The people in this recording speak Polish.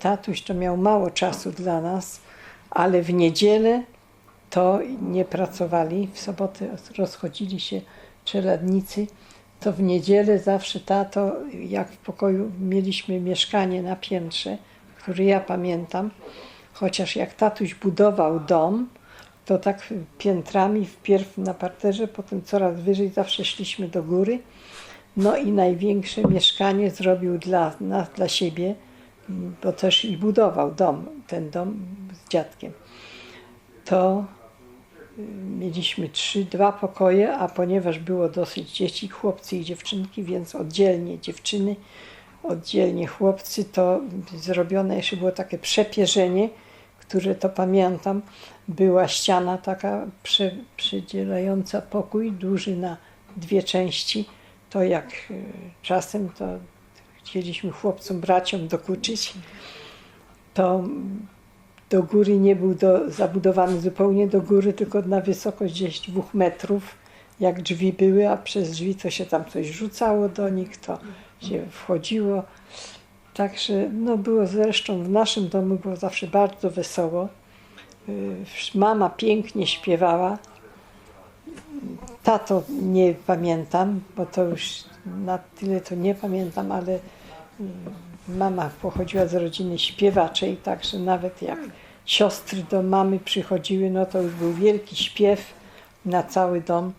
tatuś to miał mało czasu dla nas, ale w niedzielę to nie pracowali, w sobotę rozchodzili się czeladnicy, to w niedzielę zawsze tato, jak w pokoju mieliśmy mieszkanie na piętrze, który ja pamiętam, chociaż jak tatuś budował dom, to tak piętrami, wpierw na parterze, potem coraz wyżej, zawsze szliśmy do góry. No i największe mieszkanie zrobił dla nas, dla siebie, bo też i budował dom, ten dom z dziadkiem. To y, mieliśmy trzy, dwa pokoje, a ponieważ było dosyć dzieci, chłopcy i dziewczynki, więc oddzielnie dziewczyny, oddzielnie chłopcy, to zrobione jeszcze było takie przepierzenie, które to pamiętam, była ściana taka prze, pokój duży na dwie części. To jak y, czasem to chcieliśmy chłopcom, braciom dokuczyć, to do góry nie był do, zabudowany zupełnie do góry, tylko na wysokość gdzieś dwóch metrów, jak drzwi były, a przez drzwi to się tam coś rzucało do nich, to się wchodziło. Także no było zresztą w naszym domu było zawsze bardzo wesoło. Y, Mama pięknie śpiewała. Tato nie pamiętam, bo to już na tyle to nie pamiętam, ale y, mama pochodziła z rodziny śpiewaczej, także nawet jak siostry do mamy przychodziły, no to już był wielki śpiew na cały dom.